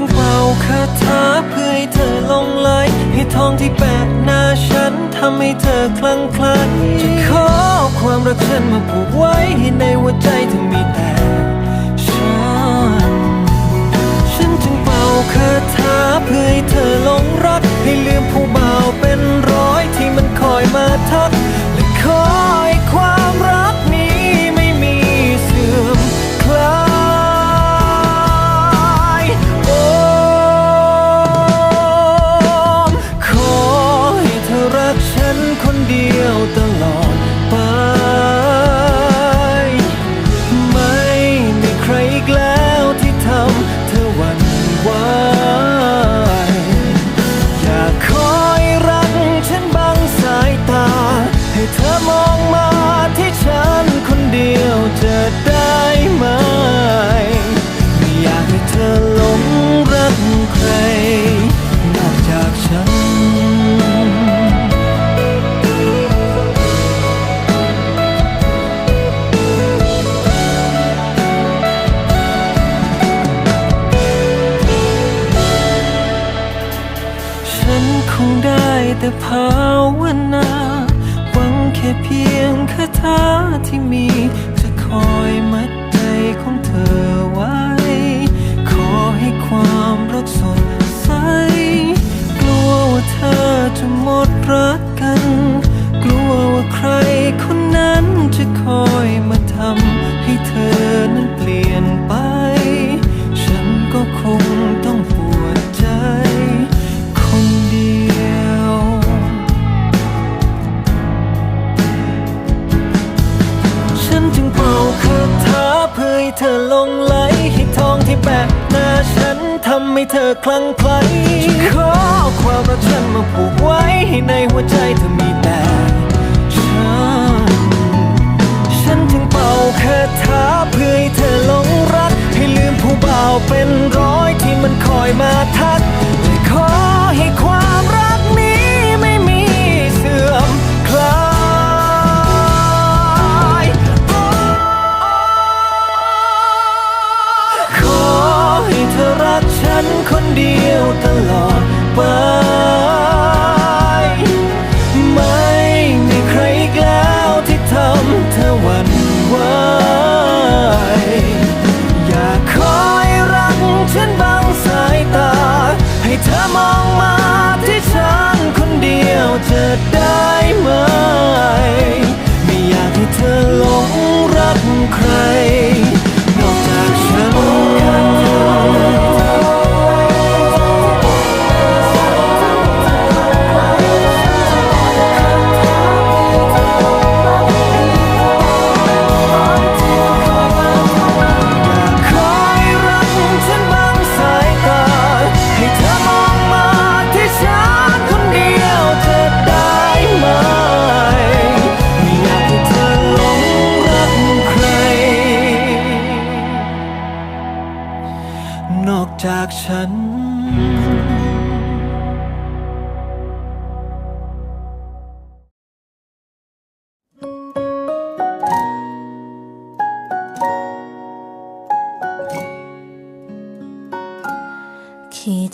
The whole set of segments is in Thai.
จึงเป่าคาถาเพื่อให้เธอลงไหลให้ทองที่แปะหน้าฉันทำให้เธอคลั่งไคล้จะขอความรักฉันมาผูกไว้ให้ในหัวใจเธอมีแต่ฉัน ฉันจึงเป่าคาถาเพื่อให้เธอหลงรัก ให้ลืมผู้บ่าวเป็นร หน้าฉันทำให้เธอคลั่งไคล้ขอความรักฉันมาผูกไว้ให้ในหัวใจเธอมีแต่ฉัน ฉันจึงเป่าคาถาเพื่อให้เธอหลงรัก ให้ลืมผู้บ่าวเป็นร้อยที่มันคอยมาทักและขอให้ความ เดียวตลอด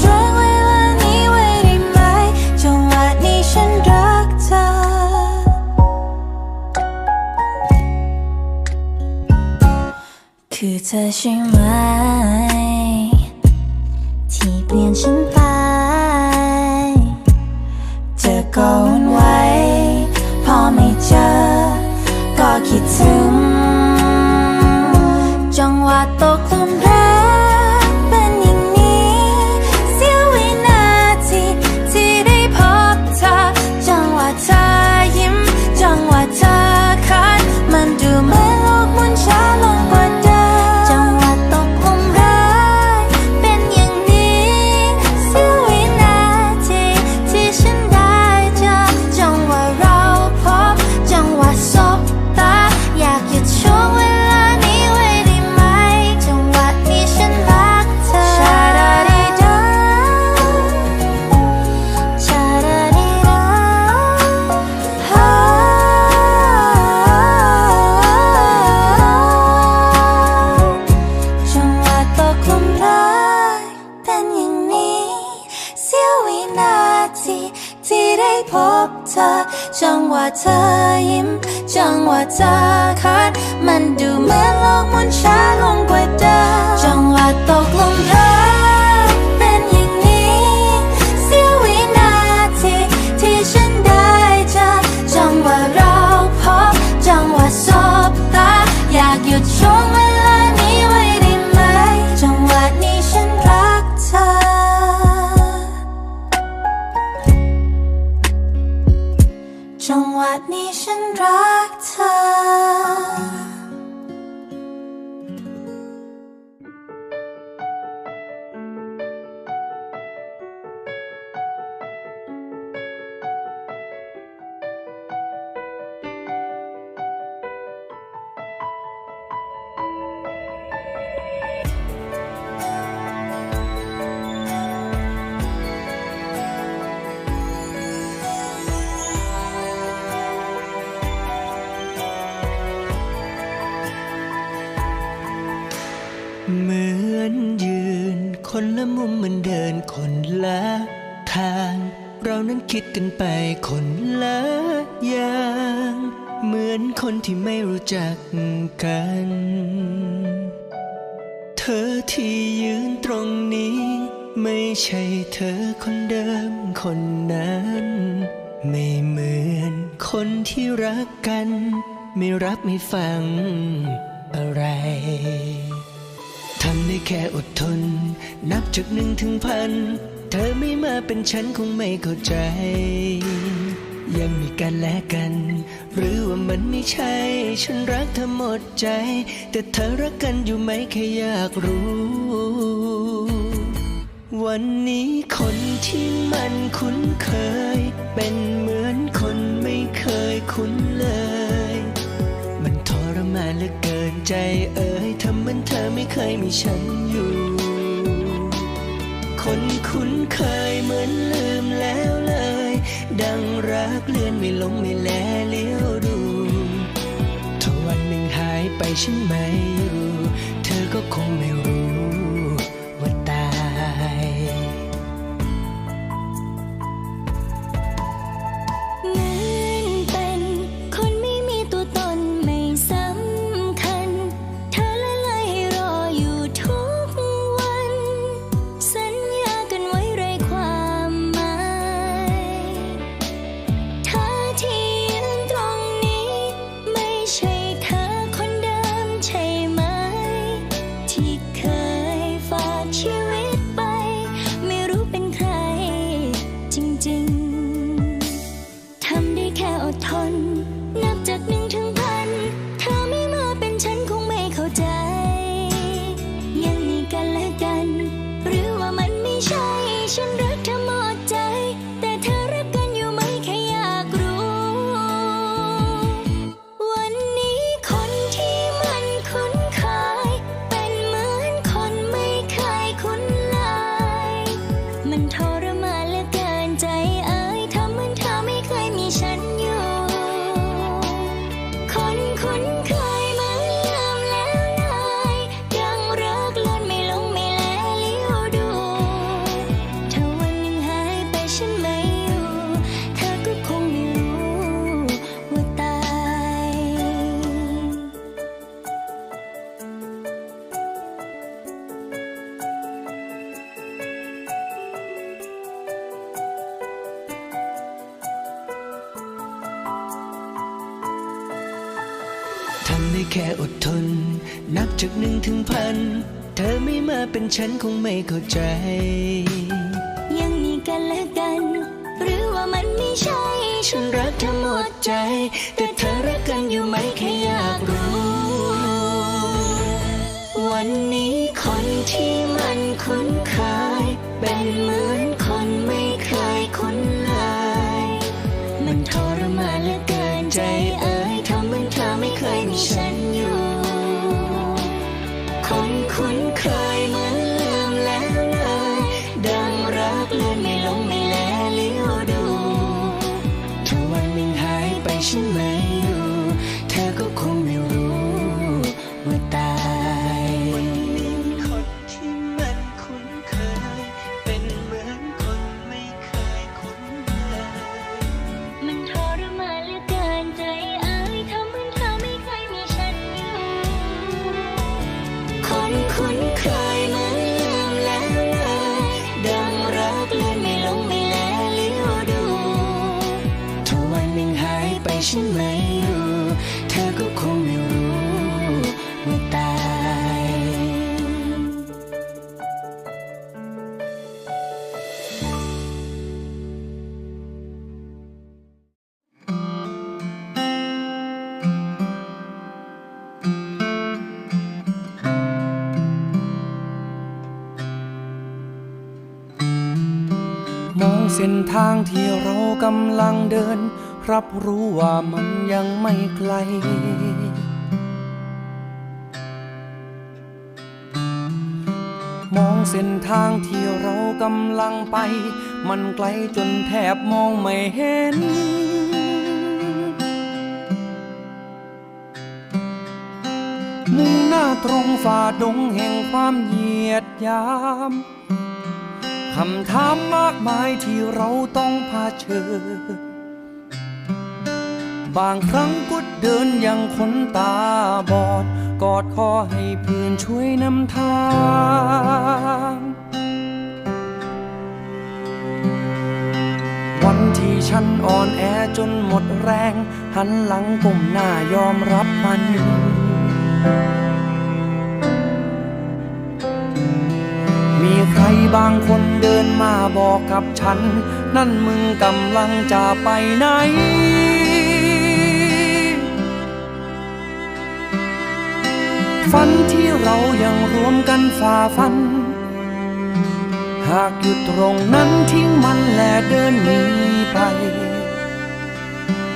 ฉันไว้านี้ไว้ไไหมจังหวะนี้ฉันรักเธอ คือเธอใช่ไหม ที่เปลี่ยนฉันไป คิดกันไปคนละอย่าง เหมือนคนที่ไม่รู้จักกัน เธอที่ยืนตรงนี้ ไม่ใช่เธอคนเดิมคนนั้น ไม่เหมือนคนที่รักกัน ไม่รับไม่ฟังอะไรทำได้แค่อดทน นับจากหนึ่งถึงพัน เธอไม่มาเป็นฉันคงไม่เข้าใจ ยังมีการแลกกัน หรือว่ามันไม่ใช่ ฉันรักเธอหมดใจ แต่เธอรักกันอยู่ไหมแค่อยากรู้ วันนี้คนที่มันคุ้นเคย เป็นเหมือนคนไม่เคยคุ้นเลย มันทรมานเหลือเกินใจเอ่ยทำมันเธอไม่เคยมีฉันอยู่ คนคุ้นเคยเหมือนลืมแล้วเลย ดังรักเลื่อนไม่ลงไม่แลเลี้ยวดูถ้าวันหนึ่งหายไปฉันไม่อยู่ เธอก็คงไม่รู้ ฉันคงไม่เข้าใจ ยังมีกันและกัน หรือว่ามันไม่ใช่ ฉันรักเธอหมดใจ แต่เธอาย เธอก็คงไม่รู้ว่าตายมองเส้นทางที่เรากำลังเดิน รับรู้ว่ามันยังไม่ไกล มองเส้นทางที่เรากำลังไป มันไกลจนแทบมองไม่เห็น มุ่งหน้าตรงฝ่าดงแห่งความเหยียดยามคำถามมากมายที่เราต้องเผชิญ บางครั้งก็เดินอย่างคนตาบอด กอดคอให้เพื่อนช่วยนำทางวันที่ฉันอ่อนแอจนหมดแรง หันหลังก้มหน้ายอมรับมัน มีใครบางคนเดินมาบอกกับฉัน นั่นมึงกำลังจะไปไหน ฝันที่เรายังรวมกันฝ่าฟัน หากหยุดตรงนั้นทิ้งมันและเดินหนีไป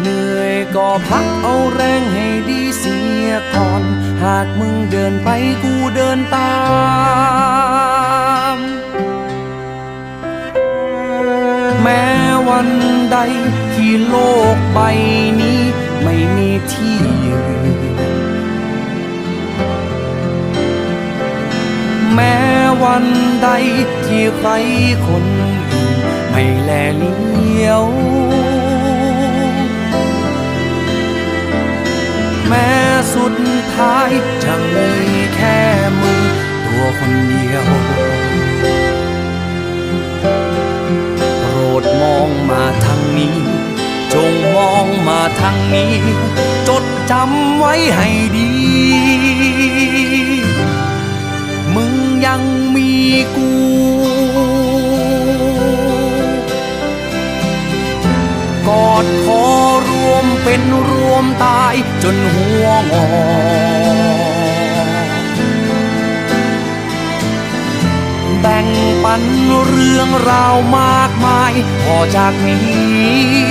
เหนื่อยก็พักเอาแรงให้ดีเสียก่อน หากมึงเดินไปกูเดินตามแม้วันใดที่โลกใบนี้ไม่มีที่ แม้วันใดที่ใครคนอื่นไม่แลเลี้ยว แม้สุดท้ายจะมีแค่มึงตัวคนเดียวโปรดมองมาทางนี้ จงมองมาทางนี้ จดจำไว้ให้ดี ยังมีกู กอดคอรวมเป็นรวมตายจนหัวงอแบ่งปันเรื่องราวมากมายพอจากนี้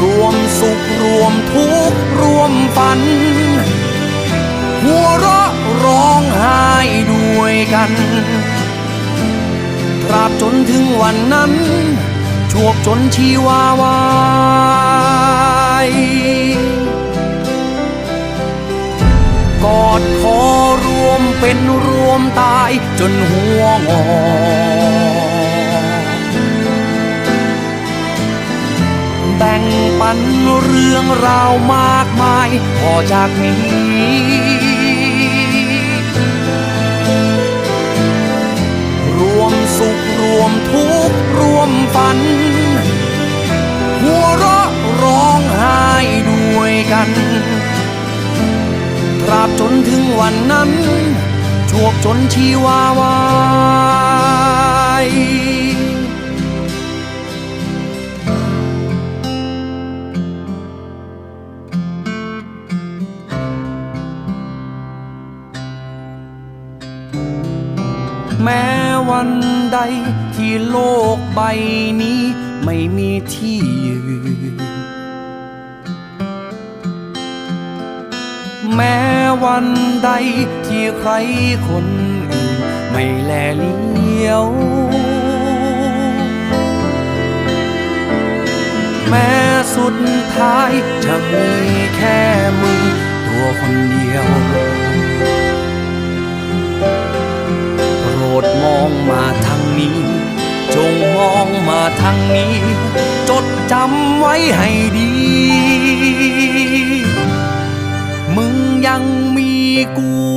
รวมสุขรวมทุกข์รวมฝัน หัวเราะร้องไห้ด้วยกันตราบจนถึงวันนั้นชวบจนชีวาวายกอดคอรวมเป็นรวมตายจนหัวงอแบ่งปันเรื่องราวมากมายพอจากนี้ วมทุกข์รวมฝัน หัวเราะร้องไห้ด้วยกันตราบจนถึงวันนั้นชวกจนชีวาวายแม้ วันใดที่โลกใบนี้ไม่มีที่ยืน แม้วันใดที่ใครคนอื่น ไม่แลเลี้ยว แม้สุดท้ายจะมีแค่มึงตัวคนเดียว ดมองมาทางนี้ จงมองมาทางนี้ จดจำไว้ให้ดี มึงยังมีกู